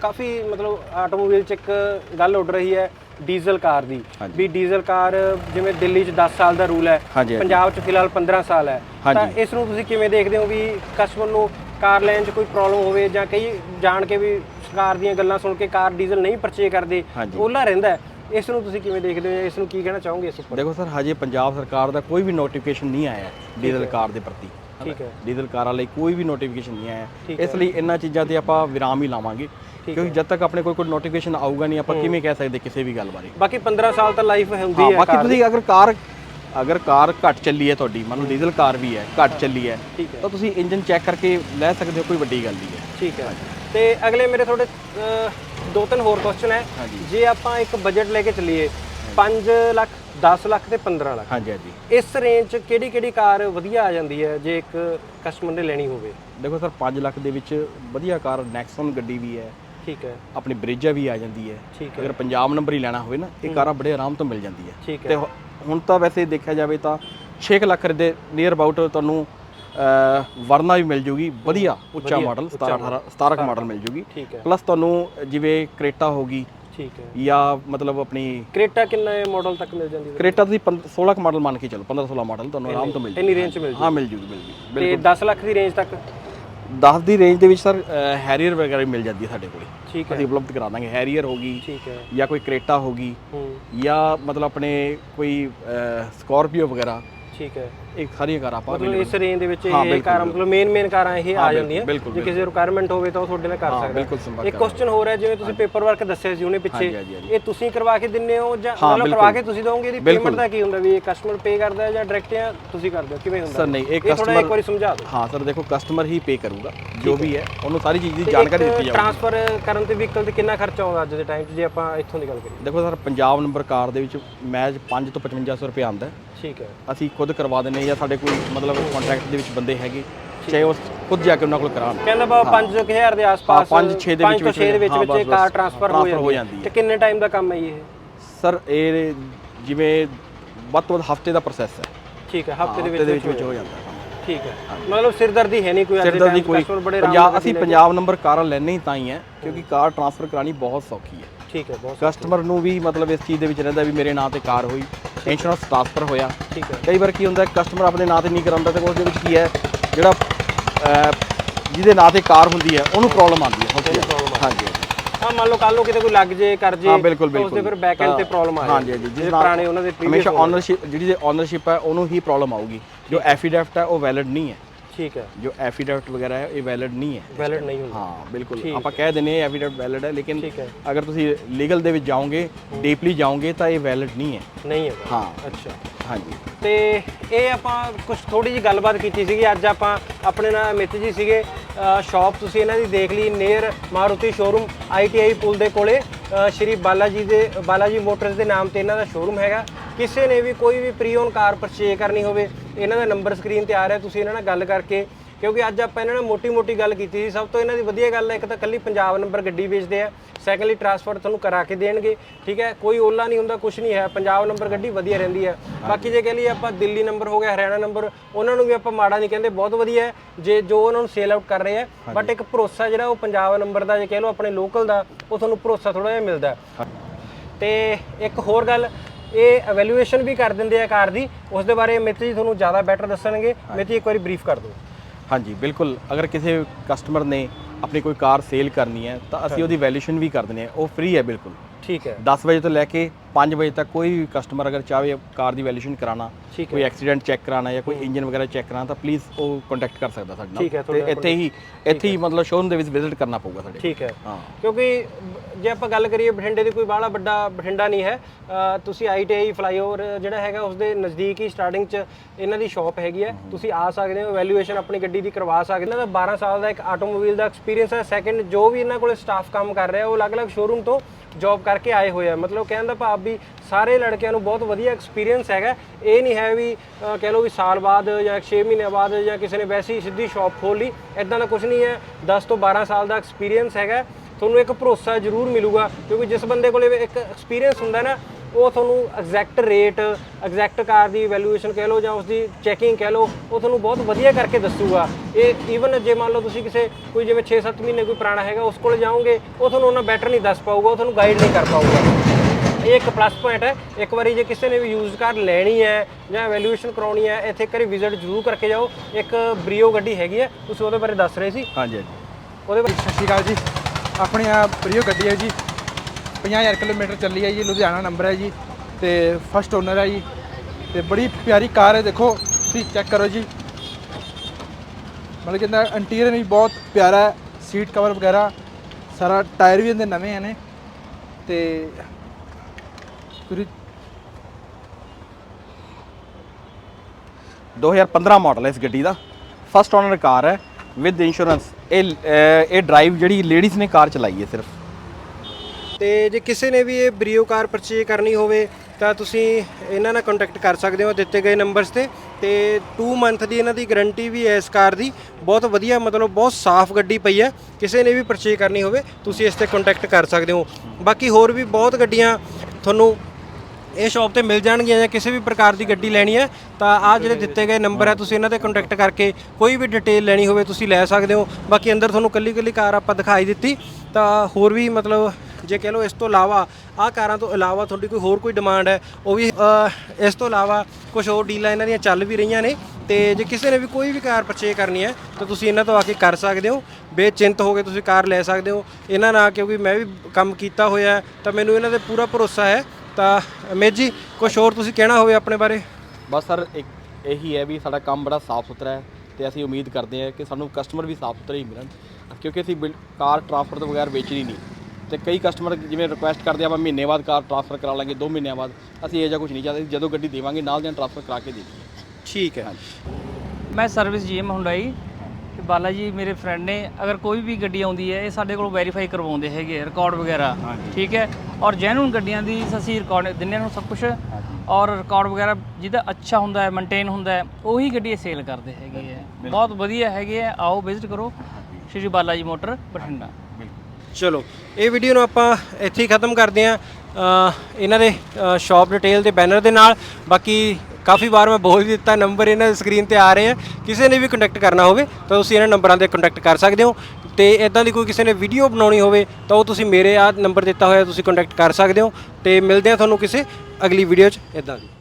ਕਾਫੀ ਮਤਲਬ ਆਟੋਮੋਬਾਈਲ ਚ ਇੱਕ ਗੱਲ ਉੱਡ ਰਹੀ ਹੈ ਡੀਜ਼ਲ ਕਾਰ ਦੀ। ਹਾਂਜੀ। ਵੀ ਡੀਜ਼ਲ ਕਾਰ ਜਿਵੇਂ ਦਿੱਲੀ ਚ 10 ਸਾਲ ਦਾ ਰੂਲ ਹੈ ਹਾਂਜੀ, ਹਾਂਜੀ। ਪੰਜਾਬ ਚ ਫਿਲਹਾਲ 15 ਸਾਲ ਹੈ। ਤਾਂ ਹਾਂਜੀ। ਇਸ ਨੂੰ ਤੁਸੀਂ ਕਿਵੇਂ ਦੇਖਦੇ ਹੋ ਵੀ ਕਸਟਮਰ ਨੂੰ ਕਾਰ ਲੈਣ ਚ ਕੋਈ ਪ੍ਰੋਬਲਮ ਹੋਵੇ ਜਾਂ ਕਈ ਜਾਣ ਕੇ ਵੀ ਸਰਕਾਰ ਦੀਆਂ ਗੱਲਾਂ ਸੁਣ ਕੇ ਕਾਰ ਡੀਜ਼ਲ ਨਹੀਂ ਪਰਚੇ ਕਰਦੇ। ਉਹਲਾ ਰਹਿੰਦਾ। ਇਸ ਨੂੰ ਤੁਸੀਂ ਕਿਵੇਂ ਦੇਖਦੇ ਹੋ? ਇਸ ਨੂੰ ਕੀ ਕਹਿਣਾ ਚਾਹੋਗੇ ਇਸ ਉੱਪਰ? ਦੇਖੋ ਸਰ ਹਜੇ ਪੰਜਾਬ ਸਰਕਾਰ ਦਾ ਕੋਈ ਵੀ ਨੋਟੀਫਿਕੇਸ਼ਨ ਨਹੀਂ ਆਇਆ ਡੀਜ਼ਲ ਕਾਰ ਦੇ ਪ੍ਰਤੀ। ਠੀਕ ਹੈ। ਡੀਜ਼ਲ ਕਾਰਾਂ ਲਈ ਕੋਈ ਵੀ ਨੋਟੀਫਿਕੇਸ਼ਨ ਨਹੀਂ ਆਇਆ। ਇਸ ਲਈ ਇਹਨਾਂ ਚੀਜ਼ਾਂ ਤੇ ਆਪਾਂ ਵਿਰਾਮ ਹੀ ਲਾਵਾਂਗੇ ਕਿਉਂਕਿ ਜਦ ਤੱਕ ਆਪਣੇ ਕੋਲ ਕੋਈ ਨੋਟੀਫਿਕੇਸ਼ਨ ਆਊਗਾ ਨਹੀਂ ਆਪਾਂ ਕਿਵੇਂ ਕਹਿ ਸਕਦੇ ਕਿਸੇ ਵੀ ਗੱਲ ਬਾਰੇ? ਬਾਕੀ 15 ਸਾਲ ਤਾਂ ਲਾਈਫ ਹੁੰਦੀ ਹਾਂ ਬਾਕੀ ਤੁਸੀਂ ਅਗਰ ਕਾਰ ਅਗਰ ਕਾਰ ਘੱਟ ਚੱਲੀ ਹੈ ਤੁਹਾਡੀ ਮੰਨ ਲਓ ਡੀਜ਼ਲ ਕਾਰ ਵੀ ਹੈ ਘੱਟ ਚੱਲੀ ਹੈ ਤਾਂ ਤੁਸੀਂ ਇੰਜਨ ਚੈੱਕ ਕਰਕੇ ਲੈ ਸਕਦੇ ਹੋ ਕੋਈ ਵੱਡੀ ਗੱਲ ਨਹੀਂ ਹੈ। ਠੀਕ ਹੈ। ਤੇ ਅਗਲੇ ਮੇਰੇ ਤੁਹਾਡੇ ਅਹ, ਦੋ ਤਿੰਨ ਹੋਰ ਕੁਐਸਚਨ ਹੈ। ਹਾਂਜੀ। ਜੇ ਆਪਾਂ ਇੱਕ ਬਜਟ ਲੈ ਕੇ ਚੱਲੀਏ 5 ਲੱਖ 10 ਲੱਖ ਤੇ 15 ਲੱਖ। ਹਾਂਜੀ ਹਾਂਜੀ। ਇਸ ਰੇਂਜ ਚ ਕਿਹੜੀ ਕਿਹੜੀ ਕਾਰ ਵਧੀਆ ਆ ਜਾਂਦੀ ਹੈ ਜੇ ਇੱਕ ਕਸਟਮਰ ਨੇ ਲੈਣੀ ਹੋਵੇ? ਦੇਖੋ ਸਰ 5 ਲੱਖ ਦੇ ਵਿੱਚ ਵਧੀਆ ਕਾਰ ਨੈਕਸਨ ਗੱਡੀ ਵੀ ਹੈ। ਠੀਕ ਹੈ। ਆਪਣੀ ਬ੍ਰਿਜਾ ਵੀ ਆ ਜਾਂਦੀ ਹੈ। ਠੀਕ ਹੈ। ਅਗਰ ਪੰਜਾਬ ਨੰਬਰ ਹੀ ਲੈਣਾ ਹੋਵੇ ਨਾ ਇਹ ਕਾਰਾਂ ਬੜੇ ਆਰਾਮ ਤੋਂ ਮਿਲ ਜਾਂਦੀ ਹੈ। ਠੀਕ ਤੇ ਹੈ। ਹੁ- ਹੁਣ ਤਾਂ ਵੈਸੇ ਦੇਖਿਆ ਜਾਵੇ ਤਾਂ 6 ਲੱਖ ਦੇ ਨੀਅਰ ਅਬਾਊਟ ਤੁਹਾਨੂੰ ਵਰਨਾ ਵੀ ਮਿਲ ਜੂਗੀ ਵਧੀਆ ਉੱਚਾ ਮਾਡਲ 17 18 17 ਕੁ ਮਾਡਲ ਮਿਲ ਜੂਗੀ। ਪਲੱਸ ਤੁਹਾਨੂੰ ਜਿਵੇਂ ਕ੍ਰੇਟਾ ਹੋਗੀ ਠੀਕ ਹੈ। ਜਾਂ ਮਤਲਬ ਆਪਣੀ ਕ੍ਰੇਟਾ ਕਿੰਨੇ ਮਾਡਲ ਤੱਕ ਮਿਲ ਜਾਂਦੀ ਹੈ? ਕ੍ਰੇਟਾ ਦੀ 16 ਕੁ ਮਾਡਲ ਮੰਨ ਕੇ ਚੱਲੋ 15 16 ਮਾਡਲ ਤੁਹਾਨੂੰ ਆਰਾਮ ਤੋਂ ਮਿਲ ਜੂਗੀ। ਇੰਨੀ ਰੇਂਜ ਚ ਮਿਲ ਹਾਂ ਮਿਲ ਜੂਗੀ ਮਿਲ ਜੂਗੀ ਤੇ 10 ਲੱਖ ਦੀ ਰੇਂਜ ਤੱਕ? 10 ਦੀ ਰੇਂਜ ਦੇ ਵਿੱਚ ਸਰ ਹੈਰੀਅਰ ਵਗੈਰਾ ਵੀ ਮਿਲ ਜਾਂਦੀ ਹੈ ਸਾਡੇ ਕੋਲੇ। ਠੀਕ ਹੈ। ਅਸੀਂ ਉਪਲਬਧ ਕਰਾ ਦਾਂਗੇ। ਹੈਰੀਅਰ ਹੋਗੀ ਠੀਕ ਹੈ। ਜਾਂ ਕੋਈ ਕ੍ਰੇਟਾ ਹੋਗੀ ਹੂੰ। ਜਾਂ ਮਤਲਬ ਆਪਣੇ ਕੋਈ ਸਕਾਰਪੀਓ ਵਗੈਰਾ ਠੀਕ ਹੈ। ਇਹ ਸਾਰੀਆਂ ਕਾਰਾਂ ਆਪਾਂ ਮਤਲਬ ਇਸ ਰੇਂਜ ਦੇ ਵਿੱਚ ਹਾਂ, ਇਹ ਬਿਲਕੁਲ, ਕਾਰਾਂ ਮਤਲਬ ਮੇਨ ਮੇਨ ਕਾਰਾਂ ਇਹ ਆ ਜਾਂਦੀਆਂ। ਬਿਲਕੁਲ, ਜੇ ਕਿਸੇ ਰਿਕੁਆਇਰਮੈਂਟ ਹੋਵੇ ਤਾਂ ਉਹ ਤੁਹਾਡੇ ਨਾਲ ਕਰ ਸਕਦਾ। ਬਿਲਕੁਲ ਸੰਪਰਕ ਇੱਕ ਕੁਐਸਚਨ ਹੋ ਰਿਹਾ ਜਿਵੇਂ ਤੁਸੀਂ ਪੇਪਰ ਵਰਕ ਦੱਸਿਆ ਸੀ ਉਹਨੇ ਪਿੱਛੇ। ਹਾਂਜੀ, ਹਾਂਜੀ, ਹਾਂਜੀ। ਇਹ ਤੁਸੀਂ ਕਰਵਾ ਕੇ ਦਿੰਨੇ ਹੋ ਜਾਂ ਮਤਲਬ ਕਰਵਾ ਕੇ ਤੁਸੀਂ ਦੋਗੇ ਇਹਦੀ ਪੇਮੈਂਟ ਦਾ ਕੀ ਹੁੰਦਾ ਵੀ ਇਹ ਕਸਟਮਰ ਪੇ ਕਰਦਾ ਹੈ ਜਾਂ ਡਾਇਰੈਕਟ ਜਾਂ ਤੁਸੀਂ ਕਰਦੇ ਹੋ? ਕਿਵੇਂ ਹੁੰਦਾ? ਸਰ ਨਹੀਂ ਇਹ ਥੋੜਾ ਕਸਟਮਰ ਇੱਕ ਵਾਰੀ ਸਮਝਾ ਦਿਓ। ਹਾਂ ਸਰ ਦੇਖੋ ਕਸਟਮਰ ਹੀ ਪੇ ਕਰੂਗਾ ਜੋ ਵੀ ਹੈ ਉਹਨੂੰ ਸਾਰੀ ਚੀਜ਼ ਦੀ ਜਾਣਕਾਰੀ ਦਿੱਤੀ ਜਾਊਗੀ। ਟ੍ਰਾਂਸਫਰ ਕਰਨ ਤੇ ਵਹੀਕਲ ਤੇ ਕਿੰਨਾ ਖਰਚਾ ਆਉਂਦਾ ਅੱਜ ਦੇ ਟਾਈਮ 'ਚ ਜੇ ਆਪਾਂ ਇੱਥੋਂ ਦੀ ਗੱਲ ਕਰੀਏ? ਦੇਖੋ ਸਰ ਪੰਜਾਬ ਨੰਬਰ ਕਾਰ ਦੇ ਵਿੱਚ ਮੈਚ 5 ਤੋਂ 5500 ਰੁਪਏ ਆਉਂਦਾ ਹੈ। ਠੀਕ ਹੈ। ਅਸੀਂ ਖੁਦ ਕਰਵਾ ਦਿੰਨੇ ਜਾਂ ਸਾਡੇ ਕੋਈ ਮਤਲਬ ਕੰਟਰੈਕਟ ਦੇ ਵਿੱਚ ਬੰਦੇ ਹੈਗੇ ਚਾਹੇ ਉਹ ਖੁਦ ਜਾ ਕੇ ਉਹਨਾਂ ਕੋਲ ਕਰਾਉਣ। ਕਹਿੰਦਾ ਬਾ 5000 ਦੇ ਆਸ-ਪਾਸ ਪੰਜ, ਛੇ ਦੇ ਵਿੱਚ- 6 ਦੇ ਵਿੱਚ ਵਿੱਚ ਕਾਰ ਟ੍ਰਾਂਸਫਰ ਹੋ ਜਾਂਦੀ ਹੈ। ਤੇ ਕਿੰਨੇ ਟਾਈਮ ਦਾ ਕੰਮ ਹੈ ਇਹ? ਸਰ ਇਹ ਜਿਵੇਂ ਵੱਧ ਤੋਂ ਵੱਧ ਹਫ਼ਤੇ ਦਾ ਪ੍ਰੋਸੈਸ ਹੈ। ਠੀਕ ਹੈ ਹਫ਼ਤੇ ਦੇ ਵਿੱਚ ਵਿੱਚ ਵਿੱਚ ਹੋ ਜਾਂਦਾ ਠੀਕ ਹੈ। ਮਤਲਬ ਸਿਰਦਰਦੀ ਹੈ ਨਹੀਂ ਕੋਈ ਸਿਰਦਰਦੀ ਕੋਈ ਪੰਜਾਬ ਅਸੀਂ ਪੰਜਾਬ ਨੰਬਰ ਕਾਰਾਂ ਲੈਣੇ ਹੀ ਤਾਂ ਹੀ ਹੈ ਕਿਉਂਕਿ ਕਾਰ ਟ੍ਰਾਂਸਫਰ ਕਰਾਣੀ ਬਹੁਤ ਸੌਖੀ ਹੈ। ਠੀਕ ਹੈ ਬਹੁਤ ਕਸਟਮਰ ਨੂੰ ਵੀ ਮਤਲਬ ਇਸ ਚੀਜ਼ ਦੇ ਵਿੱਚ ਰਹਿੰਦਾ ਵੀ ਮੇਰੇ ਨਾਂ ਤੇ ਕਾਰ ਹੋਈ ਇੰਸ਼ੋਰੈਂਸ ਟ੍ਰਾਂਸਫਰ ਹੋਇਆ। ਠੀਕ ਹੈ। ਕਈ ਵਾਰ ਕੀ ਹੁੰਦਾ ਕਸਟਮਰ ਆਪਣੇ ਨਾਂ ਤੇ ਨਹੀਂ ਕਰਾਉਂਦਾ ਤੇ ਉਸ ਦੇ ਵਿੱਚ ਕੀ ਹੈ ਜਿਹੜਾ ਜਿਹਦੇ ਨਾਂ ਤੇ ਕਾਰ ਹੁੰਦੀ ਹੈ ਉਹਨੂੰ ਪ੍ਰੋਬਲਮ ਆਉਂਦੀ ਹੈ। ਹਾਂਜੀ ਹਾਂਜੀ। ਹਾਂ ਮੰਨ ਲਓ ਕੱਲ ਨੂੰ ਕਿਤੇ ਕੋਈ ਲੱਗ ਜੇ ਕਰ ਜੇ ਹਾਂ ਬਿਲਕੁਲ ਬਿਲਕੁਲ ਉਸਦੇ ਫਿਰ ਬੈਕ ਐਂਡ ਤੇ ਪ੍ਰੋਬਲਮ ਆ ਹਾਂਜੀ ਜਾਂਦੀ ਹਾਂਜੀ। ਜਿਹੜੇ ਪੁਰਾਣੇ ਉਹਨਾਂ ਦੇ ਹਮੇਸ਼ਾ ਓਨਰਸ਼ਿਪ ਜਿਹੜੀ ਓਨਰਸ਼ਿਪ ਹੈ ਉਹਨੂੰ ਹੀ ਪ੍ਰੋਬਲਮ ਆਊਗੀ। ਜੋ ਐਫੀਡੈਵਿਟ ਹੈ। ਉਹ ਵੈਲਿਡ ਨਹੀਂ ਹੈ। ਠੀਕ ਹੈ। ਜੋ ਐਫੀਡੈਵਿਟ ਵਗੈਰਾ ਹੈ ਇਹ ਵੈਲਿਡ ਨਹੀਂ ਹੈ। ਵੈਲਿਡ ਨਹੀਂ ਹੁੰਦਾ। ਹਾਂ ਬਿਲਕੁਲ। ਆਪਾਂ ਕਹਿ ਦਿੰਦੇ ਹਾਂ ਐਫੀਡੈਵਿਟ ਵੈਲਿਡ ਹੈ ਲੇਕਿਨ ਹੈ। ਅਗਰ ਤੁਸੀਂ ਲੀਗਲ ਦੇ ਵਿੱਚ ਜਾਓਗੇ ਡੀਪਲੀ ਜਾਓਗੇ ਤਾਂ ਇਹ ਵੈਲਿਡ ਨਹੀਂ ਹੈ। ਨਹੀਂ ਹੈਗਾ ਹਾਂ। ਅੱਛਾ। ਹਾਂਜੀ। ਤੇ ਇਹ ਆਪਾਂ ਕੁਝ ਥੋੜੀ ਜੀ ਗੱਲਬਾਤ ਕੀਤੀ ਸੀਗੀ। ਅੱਜ ਆਪਾਂ ਆਪਣੇ ਨਾਲ ਅਮਿਤ ਜੀ ਸੀਗੇ। ਸ਼ਾਪ ਤੁਸੀਂ ਇਹਨਾਂ ਦੀ ਦੇਖ ਲਈ ਨੀਅਰ ਮਾਰੂਤੀ ਸ਼ੋਰੂਮ ਆਈਟੀਆਈ ਪੁਲ ਦੇ ਕੋਲੇ। ਸ਼੍ਰੀ ਬਾਲਾ ਜੀ ਦੇ ਬਾਲਾ ਜੀ ਮੋਟਰਸ ਦੇ ਨਾਮ ਤੇ ਇਹਨਾਂ ਦਾ ਸ਼ੋਰੂਮ ਹੈਗਾ। ਕਿਸੇ ਨੇ ਵੀ ਕੋਈ ਵੀ ਪ੍ਰੀ ਓਨ ਕਾਰ ਪਰਚੇਜ ਕਰਨੀ ਹੋਵੇ ਇਹਨਾਂ ਦਾ ਨੰਬਰ ਸਕਰੀਨ ਤੇ ਆ ਰਿਹਾ ਤੁਸੀਂ ਇਹਨਾਂ ਨਾਲ ਗੱਲ ਕਰਕੇ ਕਿਉਂਕਿ ਅੱਜ ਆਪਾਂ ਇਹਨਾਂ ਨਾਲ ਮੋਟੀ-ਮੋਟੀ ਗੱਲ ਕੀਤੀ ਸੀ ਸਭ ਤੋਂ ਇਹਨਾਂ ਦੀ ਵਧੀਆ ਗੱਲ ਹੈ ਇੱਕ ਤਾਂ ਕੱਲੀ ਪੰਜਾਬ ਨੰਬਰ ਗੱਡੀ ਵੇਚਦੇ ਆ ਸੈਕੰਡਲੀ ਟਰਾਂਸਫਰ ਤੁਹਾਨੂੰ ਕਰਾ ਕੇ ਦੇਣਗੇ ਠੀਕ ਹੈ ਕੋਈ ਓਲਾ ਨਹੀਂ ਹੁੰਦਾ ਕੁਝ ਨਹੀਂ ਹੈ ਪੰਜਾਬ ਨੰਬਰ ਗੱਡੀ ਵਧੀਆ ਰਹਿੰਦੀ ਹੈ। ਬਾਕੀ ਜੇ ਕਹ ਲਈਏ ਆਪਾਂ ਦਿੱਲੀ ਨੰਬਰ ਹੋ ਗਿਆ ਹਰਿਆਣਾ ਨੰਬਰ ਉਹਨਾਂ ਨੂੰ ਵੀ ਆਪਾਂ ਮਾੜਾ ਨਹੀਂ ਕਹਿੰਦੇ ਬਹੁਤ ਵਧੀਆ ਹੈ ਜੇ ਜੋ ਉਹਨਾਂ ਨੂੰ ਸੇਲ ਆਊਟ ਕਰ ਰਹੇ ਆ ਬਟ ਇੱਕ ਭਰੋਸਾ ਜਿਹੜਾ ਉਹ ਪੰਜਾਬ ਨੰਬਰ ਦਾ ਜੇ ਕਹ ਲਓ ਆਪਣੇ ਲੋਕਲ ਦਾ ਉਹ ਤੁਹਾਨੂੰ ਭਰੋਸਾ ਥੋੜਾ ਜਿਹਾ ਮਿਲਦਾ ਤੇ ਇੱਕ ਹੋਰ ਗੱਲ ਇਹ ਐਵੈਲੂਏਸ਼ਨ ਵੀ ਕਰ ਦਿੰਦੇ ਆ ਕਾਰ ਦੀ। ਉਸ ਦੇ ਬਾਰੇ ਮਿੱਤ ਜੀ ਤੁਹਾਨੂੰ ਜ਼ਿਆਦਾ ਬੈਟਰ ਦੱਸਣਗੇ। ਮਿੱਤ ਇੱਕ ਵਾਰੀ ਬਰੀਫ ਕਰ ਦਿਓ। ਹਾਂਜੀ ਬਿਲਕੁਲ। ਅਗਰ ਕਿਸੇ ਕਸਟਮਰ ਨੇ ਆਪਣੀ ਕੋਈ ਕਾਰ ਸੇਲ ਕਰਨੀ ਹੈ ਤਾਂ ਅਸੀਂ ਉਹਦੀ ਵੈਲਿਊਸ਼ਨ ਵੀ ਕਰ ਦਿੰਦੇ ਹਾਂ। ਉਹ ਫ੍ਰੀ ਹੈ ਬਿਲਕੁਲ। ਠੀਕ ਹੈ। 10 ਵਜੇ ਤੋਂ ਲੈ ਕੇ 5 ਵਜੇ ਤੱਕ ਕੋਈ ਵੀ ਕਸਟਮਰ ਅਗਰ ਚਾਹੇ ਕਾਰ ਦੀ ਵੈਲਿਊਸ਼ਨ ਕਰਾਣਾ ਕੋਈ ਐਕਸੀਡੈਂਟ ਚੈੱਕ ਕਰਾਣਾ ਜਾਂ ਕੋਈ ਇੰਜਨ ਵਗੈਰਾ ਚੈੱਕ ਕਰਾਣਾ ਤਾਂ ਪਲੀਜ਼ ਉਹ ਕੰਟੈਕਟ ਕਰ ਸਕਦਾ ਸਾਡੇ ਨਾਲ। ਤੇ ਇੱਥੇ ਹੀ ਇੱਥੇ ਹੀ ਮਤਲਬ ਸ਼ੋਰੂਮ ਦੇ ਵਿੱਚ ਵਿਜ਼ਿਟ ਕਰਨਾ ਪਊਗਾ ਸਾਡੇ ਠੀਕ ਹੈ। ਹਾਂ। ਕਿਉਂਕਿ ਜੇ ਆਪਾਂ ਗੱਲ ਕਰੀਏ ਬਠਿੰਡੇ ਦੀ ਕੋਈ ਬਾਹਲਾ ਵੱਡਾ ਬਠਿੰਡਾ ਨਹੀਂ ਹੈ ਤੁਸੀਂ ਆਈਟੀਆਈ ਫਲਾਈਓਵਰ ਜਿਹੜਾ ਹੈਗਾ ਉਸ ਦੇ ਨਜ਼ਦੀਕ ਹੀ ਸਟਾਰਟਿੰਗ 'ਚ ਇਹਨਾਂ ਦੀ ਸ਼ਾਪ ਹੈਗੀ ਹੈ। ਤੁਸੀਂ ਆ ਸਕਦੇ ਹੋ ਵੈਲਿਊਏਸ਼ਨ ਆਪਣੀ ਗੱਡੀ ਦੀ ਕਰਵਾ ਸਕਦੇ ਹੋ। ਇਹਨਾਂ ਦਾ 12 ਸਾਲ ਦਾ ਇੱਕ ਆਟੋਮੋਬਾਈਲ ਦਾ ਐਕਸਪੀਰੀਅੰਸ ਹੈ। ਸੈਕੰਡ ਜੋ ਵੀ ਇਹਨਾਂ ਕੋਲੇ ਸਟਾਫ ਕੰਮ ਕਰ ਰਿਹਾ ਉਹ ਅਲੱਗ-ਅਲੱਗ ਸ਼ੋਰੂਮ ਤੋਂ ਜੌਬ ਕਰਕੇ ਆਏ ਹੋਏ ਆ। ਮਤਲਬ ਕਹਿਣ ਦਾ ਭਾਵ ਵੀ ਸਾਰੇ ਲੜਕਿਆਂ ਨੂੰ ਬਹੁਤ ਵਧੀਆ ਐਕਸਪੀਰੀਅੰਸ ਹੈਗਾ। ਇਹ ਨਹੀਂ ਹੈ ਵੀ ਅ, ਕਹਿ ਲਓ ਵੀ ਸਾਲ ਬਾਅਦ ਜਾਂ 6 ਮਹੀਨੇ ਬਾਅਦ ਜਾਂ ਕਿਸੇ ਨੇ ਵੈਸੀ ਸਿੱਧੀ ਸ਼ਾਪ ਖੋਲ ਲਈ। ਇਦਾਂ ਦਾ ਕੁਝ ਨਹੀਂ ਹੈ। 10 ਤੋਂ 12 ਸਾਲ ਦਾ ਐਕਸਪੀਰੀਅੰਸ ਹੈਗਾ। ਤੁਹਾਨੂੰ ਇੱਕ ਭਰੋਸਾ ਜ਼ਰੂਰ ਮਿਲੂਗਾ ਕਿਉਂਕਿ ਜਿਸ ਬੰਦੇ ਕੋਲੇ ਇੱਕ ਐਕਸਪੀਰੀਅੰਸ ਹੁੰਦਾ ਨਾ ਉਹ ਤੁਹਾਨੂੰ ਐਗਜ਼ੈਕਟ ਰੇਟ ਐਗਜ਼ੈਕਟ ਕਾਰ ਦੀ ਵੈਲਿਊਏਸ਼ਨ ਕਹਿ ਲਓ ਜਾਂ ਉਸ ਦੀ ਚੈਕਿੰਗ ਕਹਿ ਲਓ ਉਹ ਤੁਹਾਨੂੰ ਬਹੁਤ ਵਧੀਆ ਕਰਕੇ ਦੱਸੂਗਾ। ਇਹ ਈਵਨ ਜੇ ਮੰਨ ਲਓ ਤੁਸੀਂ ਕਿਸੇ ਕੋਈ ਜਿਵੇਂ 6-7 ਮਹੀਨੇ ਕੋਈ ਪੁਰਾਣਾ ਹੈਗਾ ਉਸ ਕੋਲ ਜਾਓਗੇ ਉਹ ਤੁਹਾਨੂੰ ਉਹਨਾਂ ਬੈਟਰ ਨਹੀਂ ਦੱਸ ਪਾਊਗਾ ਉਹ ਤੁਹਾਨੂੰ ਗਾਈਡ ਨਹੀਂ ਕਰ ਪਾਊਗਾ। ਇਹ ਇੱਕ ਪਲੱਸ ਪੁਆਇੰਟ ਹੈ। ਇੱਕ ਵਾਰੀ ਜੇ ਕਿਸੇ ਨੇ ਵੀ ਯੂਜ਼ਡ ਕਾਰ ਲੈਣੀ ਹੈ ਜਾਂ ਵੈਲਿਊਏਸ਼ਨ ਕਰਾਉਣੀ ਹੈ ਇੱਥੇ ਇੱਕ ਵਾਰੀ ਵਿਜ਼ਿਟ ਜ਼ਰੂਰ ਕਰਕੇ ਜਾਓ। ਇੱਕ ਬਰੀਓ ਗੱਡੀ ਹੈਗੀ ਹੈ ਤੁਸੀਂ ਉਹਦੇ ਬਾਰੇ ਦੱਸ ਰਹੇ ਸੀ। ਹਾਂਜੀ ਹਾਂਜੀ। ਉਹਦੇ ਬਾਰੇ ਸਤਿ ਸ਼੍ਰੀ ਅਕਾਲ ਜੀ। ਆਪਣੀ ਆ ਪ੍ਰਿਓ ਗੱਡੀ ਹੈ ਜੀ। 50000 ਕਿਲੋਮੀਟਰ ਚੱਲੀ ਹੈ ਜੀ ਲੁਧਿਆਣਾ ਨੰਬਰ ਹੈ ਜੀ। ਤੇ ਫਸਟ ਓਨਰ ਹੈ ਜੀ। ਤੇ ਬੜੀ ਪਿਆਰੀ ਕਾਰ ਹੈ ਦੇਖੋ ਤੁਸੀਂ ਚੈੱਕ ਕਰੋ ਜੀ। ਮਤਲਬ ਕਿ ਇਹਦਾ ਇੰਟੀਰੀਅਰ ਵੀ ਬਹੁਤ ਪਿਆਰਾ ਹੈ ਸੀਟ ਕਵਰ ਵਗੈਰਾ ਸਾਰਾ ਟਾਇਰ ਵੀ ਇਹਦੇ ਨਵੇਂ ਹਨ ਤੇ ਤੁਸੀਂ 2015 ਮਾਡਲ ਹੈ ਇਸ ਗੱਡੀ ਦਾ। ਫਸਟ ਓਨਰ ਕਾਰ ਹੈ ਵਿਦ ਇੰਸ਼ੋਰੈਂਸ ਇਹ ਇਹ ਡਰਾਈਵ ਜਿਹੜੀ ਲੇਡੀਜ਼ ਨੇ ਕਾਰ ਚਲਾਈ ਹੈ ਸਿਰਫ। ਤੇ ਜੇ ਕਿਸੇ ਨੇ ਵੀ ਇਹ ਬਰੀਓ ਕਾਰ ਪਰਚੇਜ ਕਰਨੀ ਹੋਵੇ, ਤਾਂ ਤੁਸੀਂ ਇਹਨਾਂ ਨਾਲ ਕੰਟੈਕਟ ਕਰ ਸਕਦੇ ਹੋ ਦਿੱਤੇ ਗਏ ਨੰਬਰਸ ਤੇ। ਤੇ 2 ਮੰਥ ਦੀ ਇਹਨਾਂ ਦੀ ਗਾਰੰਟੀ ਵੀ ਹੈ ਇਸ ਕਾਰ ਦੀ। ਬਹੁਤ ਵਧੀਆ, ਮਤਲਬ ਬਹੁਤ ਸਾਫ਼ ਗੱਡੀ ਪਈ ਹੈ। ਕਿਸੇ ਨੇ ਵੀ ਪਰਚੇਜ ਕਰਨੀ ਹੋਵੇ, ਤੁਸੀਂ ਇਸ ਤੇ ਕੰਟੈਕਟ ਕਰ ਸਕਦੇ ਹੋ। ਬਾਕੀ ਹੋਰ ਵੀ ਬਹੁਤ ਗੱਡੀਆਂ ਤੁਹਾਨੂੰ ਇਹ ਸ਼ਾਪ ਤੇ ਮਿਲ ਜਾਣਗੀਆਂ ਜਾਂ ਕਿਸੇ ਵੀ ਪ੍ਰਕਾਰ ਦੀ ਗੱਡੀ ਲੈਣੀ ਹੈ ਤਾਂ ਆ ਜਿਹੜੇ ਦਿੱਤੇ ਗਏ ਨੰਬਰ ਹੈ ਤੁਸੀਂ ਇਹਨਾਂ ਤੇ ਕੰਟੈਕਟ ਕਰਕੇ ਕੋਈ ਵੀ ਡਿਟੇਲ ਲੈਣੀ ਹੋਵੇ ਤੁਸੀਂ ਲੈ ਸਕਦੇ ਹੋ। ਬਾਕੀ ਅੰਦਰ ਤੁਹਾਨੂੰ ਕੱਲੀ ਕੱਲੀ ਕਾਰ ਆਪਾਂ ਦਿਖਾਈ ਦਿੱਤੀ ਤਾਂ ਹੋਰ ਵੀ ਮਤਲਬ ਜੇ ਕਹ ਲਓ ਇਸ ਤੋਂ ਇਲਾਵਾ ਆਹ ਕਾਰਾਂ ਤੋਂ ਇਲਾਵਾ ਤੁਹਾਡੀ ਕੋਈ ਹੋਰ ਕੋਈ ਡਿਮਾਂਡ ਹੈ ਉਹ ਵੀ ਇਸ ਤੋਂ ਇਲਾਵਾ ਕੁਝ ਹੋਰ ਡੀਲਾਂ ਇਹਨਾਂ ਦੀਆਂ ਚੱਲ ਵੀ ਰਹੀਆਂ ਨੇ ਤੇ ਜੇ ਕਿਸੇ ਨੇ ਵੀ ਕੋਈ ਵੀ ਕਾਰ ਪਰਚੇਜ ਕਰਨੀ ਹੈ ਤਾਂ ਤੁਸੀਂ ਇਹਨਾਂ ਤੋਂ ਆ ਕੇ ਕਰ ਸਕਦੇ ਹੋ। ਬੇਚਿੰਤ ਹੋ ਕੇ ਤੁਸੀਂ ਕਾਰ ਲੈ ਸਕਦੇ ਹੋ। ਇਹਨਾਂ ਨਾਲ ਕਿਉਂਕਿ ਮੈਂ ਵੀ ਕੰਮ ਕੀਤਾ ਹੋਇਆ ਤਾਂ ਮੈਨੂੰ ਇਹਨਾਂ ਤੇ ਪੂਰਾ ਭਰੋਸਾ ਹੈ ਤਾਂ ਅਮਿਤ ਜੀ ਕੁਝ ਹੋਰ ਤੁਸੀਂ ਕਹਿਣਾ ਹੋਵੇ ਆਪਣੇ ਬਾਰੇ? ਬਸ ਸਰ ਇੱਕ ਇਹੀ ਹੈ ਵੀ ਸਾਡਾ ਕੰਮ ਬੜਾ ਸਾਫ਼ ਸੁਥਰਾ ਹੈ ਤੇ ਅਸੀਂ ਉਮੀਦ ਕਰਦੇ ਹਾਂ ਕਿ ਸਾਨੂੰ ਕਸਟਮਰ ਵੀ ਸਾਫ਼ ਸੁਥਰੇ ਹੀ ਮਿਲਣ ਕਿਉਂਕਿ ਅਸੀਂ ਬਿਲ- ਕਾਰ ਟਰਾਂਸਫਰ ਤੋਂ ਬਗੈਰ ਵੇਚਣੀ ਨਹੀਂ ਤੇ ਕਈ ਕਸਟਮਰ ਜਿਵੇਂ ਰਿਕੁਐਸਟ ਕਰਦੇ ਆ ਆਪਾਂ ਮਹੀਨੇ ਬਾਅਦ ਕਾਰ ਟਰਾਂਸਫਰ ਕਰਾ ਲਾਂਗੇ 2 ਮਹੀਨਿਆਂ ਬਾਅਦ ਅਸੀਂ ਇਹ ਜਿਹਾ ਕੁਝ ਨਹੀਂ ਚਾਹਦੇ ਜਦੋਂ ਗੱਡੀ ਦੇਵਾਂਗੇ ਨਾਲ ਦੀ ਟਰਾਂਸਫਰ ਕਰਾ ਕੇ ਦੇ ਦਿੰਦੇ ਠੀਕ ਹੈ। ਮੈਂ ਸਰਵਿਸ ਜੀਐਮ ਹੁੰਡਾਈ ਤੇ ਬਾਲਾ ਜੀ ਮੇਰੇ ਫਰੈਂਡ ਨੇ ਅਗਰ ਕੋਈ ਵੀ ਗੱਡੀ ਆਉਂਦੀ ਹੈ ਇਹ ਸਾਡੇ ਕੋਲ ਵੈਰੀਫਾਈ ਕਰਵਾਉਂਦੇ ਹੈਗੇ ਰਿਕਾਰਡ ਵਗੈਰਾ ਠੀਕ ਹੈ? ਔਰ ਜੈਨੂਨ ਗੱਡੀਆਂ ਦੀ ਅਸੀਂ ਰਿਕਾਰਡ ਹਾਂ ਨੂੰ ਸਭ ਕੁਝ ਔਰ ਰਿਕਾਰਡ ਵਗੈਰਾ ਜਿਹਦਾ ਅੱਛਾ ਹੁੰਦਾ ਹੈ ਮੇਨਟੇਨ ਹੁੰਦਾ ਹੈ ਉਹੀ ਗੱਡੀ ਸੇਲ ਕਰਦੇ ਹੈਗੇ ਹੈ ਬਹੁਤ ਵਧੀਆ ਹੈਗੇ ਹੈ ਆਓ ਵਿਜ਼ਿਟ ਕਰੋ। ਸ਼੍ਰੀ ਬਾਲਾ ਜੀ ਮੋਟਰ ਬਠਿੰਡਾ। ਚਲੋ ਇਹ ਵੀਡੀਓ ਨੂੰ ਆਪਾਂ ਇੱਥੇ ਹੀ ਖਤਮ ਕਰਦੇ ਹਾਂ। ਅ, ਇਹਨਾਂ ਦੇ ਸ਼ਾਪ ਡਿਟੇਲ ਤੇ ਬੈਨਰ ਦੇ ਨਾਲ ਬਾਕੀ ਕਾਫੀ ਵਾਰ ਮੈਂ ਬੋਲ ਵੀ ਦਿੱਤਾ ਨੰਬਰ ਇਹਨਾਂ ਦੇ ਸਕਰੀਨ ਤੇ ਆ ਰਹੇ ਆ। ਕਿਸੇ ਨੇ ਵੀ ਕੰਟੈਕਟ ਕਰਨਾ ਹੋਵੇ, ਤਾਂ ਤੁਸੀਂ ਇਹਨਾਂ ਨੰਬਰਾਂ ਤੇ ਕੰਟੈਕਟ ਕਰ ਸਕਦੇ ਹੋ। ਤੇ ਇਦਾਂ ਦੀ ਕੋਈ ਕਿਸੇ ਨੇ ਵੀਡੀਓ ਬਣਾਉਣੀ ਹੋਵੇ, ਤਾਂ ਉਹ ਤੁਸੀਂ ਮੇਰੇ ਆ ਨੰਬਰ ਦਿੱਤਾ ਹੋਇਆ ਤੁਸੀਂ ਕੰਟੈਕਟ ਕਰ ਸਕਦੇ ਹੋ। ਤੇ ਮਿਲਦੇ ਆ ਤੁਹਾਨੂੰ ਕਿਸੇ ਅਗਲੀ ਵੀਡੀਓ 'ਚ ਇਦਾਂ ਦੀ।